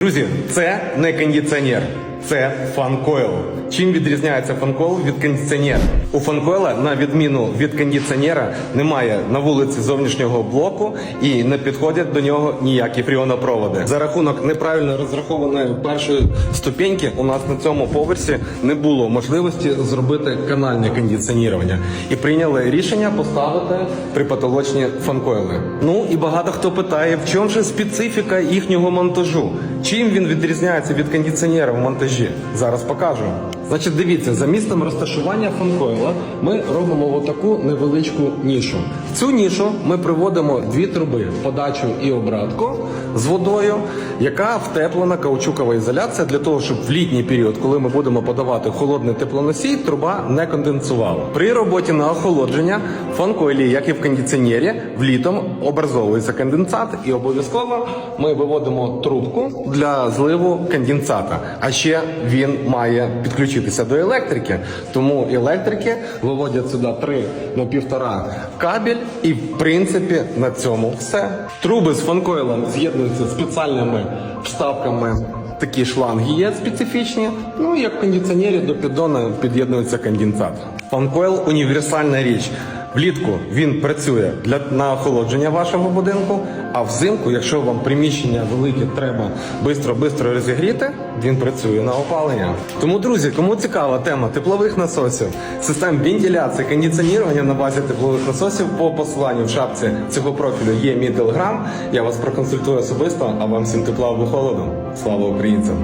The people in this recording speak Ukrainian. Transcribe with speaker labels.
Speaker 1: Друзі, це не кондиціонер, це фанкойл. Чим відрізняється фанкойл від кондиціонера? У фанкойла, на відміну від кондиціонера, немає на вулиці зовнішнього блоку і не підходять до нього ніякі фріонопроводи. За рахунок неправильно розрахованої першої ступеньки у нас на цьому поверсі не було можливості зробити канальне кондиціонування. І прийняли рішення поставити припотолочні фанкойли. Ну і багато хто питає, в чому же специфіка їхнього монтажу? Чим він відрізняється від кондиціонера в монтажі? Зараз покажу. Значить, дивіться, за місцем розташування фанкойла ми робимо отаку невеличку нішу. В цю нішу ми приводимо дві труби подачу і обратку з водою, яка втеплена каучукова ізоляція для того, щоб в літній період, коли ми будемо подавати холодний теплоносій, труба не конденсувала. При роботі на охолодження в фанкойлі, як і в кондиціонері, влітом образовується конденсат, і обов'язково ми виводимо трубку для зливу конденсата. А ще він має підключитися до електрики. Тому електрики виводять сюди 3 на півтора кабель, і в принципі на цьому все. Труби з фанкойлом з'єднуються спеціальними вставками. Такі шланги є специфічні. Ну і як в кондиціонері до піддона під'єднується конденсат. Фанкойл універсальна річ. Влітку він працює для на охолодження вашого будинку, а взимку, якщо вам приміщення велике треба швидко-швидко розігріти, він працює на опалення. Тому, друзі, кому цікава тема теплових насосів, систем вентиляції, кондиціонування на базі теплових насосів, по посиланню в шапці цього профілю є мій телеграм. Я вас проконсультую особисто, а вам всім тепла або холоду. Слава українцям!